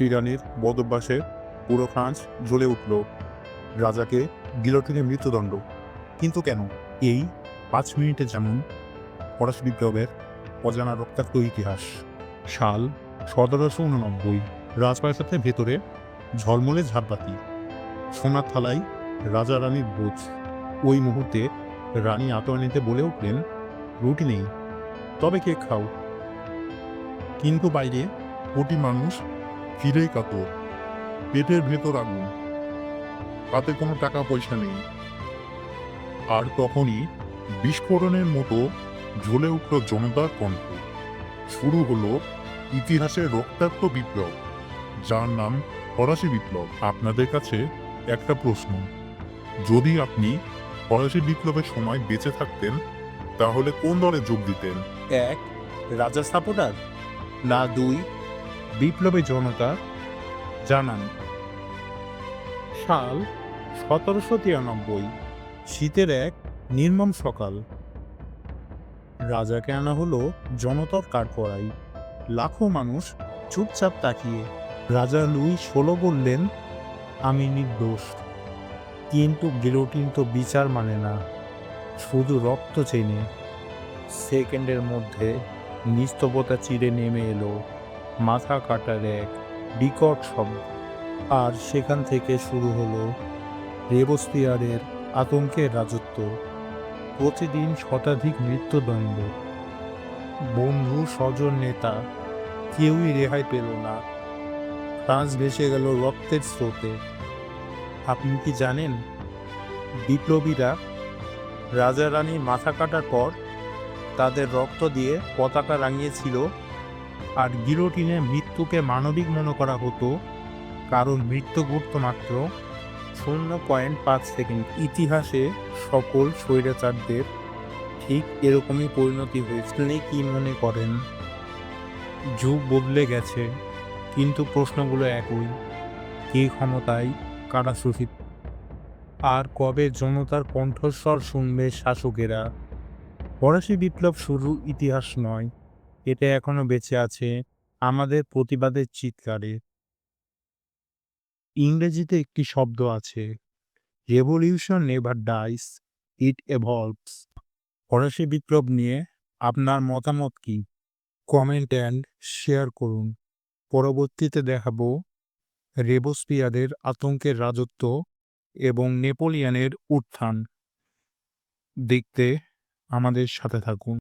ইরানের বদভ্যাসে পুরো ফ্রান্স জ্বলে উঠল। রাজাকে গিলোটিনে মৃত্যুদণ্ড। কিন্তু কেন? এই পাঁচ মিনিটে যেমন ফরাসি বিপ্লবের অজানা রক্তাক্ত ইতিহাস। সাল সতেরোশো উননব্বই, রাজপ্রাসাদের ভেতরে ঝলমলে ঝাড়বাতি সোনার থালায় রাজা রানীর বোঝ ওই মুহূর্তে রানী আতোয়ানিতে বলে উঠলেন, রুটি নেই, তবে কে খাও। কিন্তু বাইরে কোটি মানুষ ফিরেই কাতর পেটের ভেতর আগুন। তাতে কোনো টাকা পয়সা নেই। আর তখনই বিস্ফোরণের মতো জ্বলে উঠল জনতার কণ্ঠ। শুরু হলো ইতিহাসের রক্তাক্ত বিপ্লব, যার নাম ফরাসি বিপ্লব। আপনাদের কাছে একটা প্রশ্ন, যদি আপনি ফরাসি বিপ্লবের সময় বেঁচে থাকতেন, তাহলে কোন দলে যোগ দিতেন? এক, রাজা সাপোর্টার না, দুই বিপ্লবী জনতা জানান, সাল সতেরোশো তিরানব্বই, শীতের এক নির্মম সকাল। রাজাকে আনা হলো জনতার কাঠপড়াই লাখো মানুষ চুপচাপ তাকিয়ে। রাজা লুই ষোলো বললেন, আমি নির্দোষ। কিন্তু গিলোটিন তো বিচার মানে না, শুধু রক্ত চেনে। সেকেন্ডের মধ্যে নিস্তবতা চিরে নেমে এলো। মাথা কাটার এক বিকট শব্দ। আর সেখান থেকে শুরু হলো রেবস্তিয়ারের আতঙ্কের রাজত্ব। প্রতিদিন শতাধিক মৃত্যুদণ্ড। বন্ধু, স্বজন, নেতা, কেউই রেহাই পেল না। ফ্রান্স ভেসে গেল রক্তের স্রোতে। আপনি কি জানেন, বিপ্লবীরা রাজা রানীর মাথা কাটার পর তাদের রক্ত দিয়ে পতাকা রাঙিয়েছিল আর গিলোটিনে মৃত্যুকে মানবিক মনে করা হতো, কারণ মৃত্যু ঘটত মাত্র শূন্য পয়েন্ট পাঁচ সেকেন্ড। ইতিহাসে সকল স্বৈরাচারদের ঠিক এরকমই পরিণতি হয়েছে। কি মনে করেন? যুগ বদলে গেছে, কিন্তু প্রশ্নগুলো একই। কে ক্ষমতায়, কারা শোষিত আর কবে জনতার কণ্ঠস্বর শুনবে শাসকেরা? ফরাসি বিপ্লব শুরু ইতিহাস নয় এটা এখনও বেঁচে আছে। আমাদের প্রতিবাদের চিৎকারে। ইংরেজিতে একটি শব্দ আছে revolution never dies it evolves ফরাসি বিপ্লব নিয়ে আপনার মতামত কি? কমেন্ট অ্যান্ড শেয়ার করুন। পরবর্তীতে দেখাবো রেবোস্পিয়ারের আতঙ্কের রাজত্ব এবং নেপোলিয়ানের উত্থান। দেখতে আমাদের সাথে থাকুন।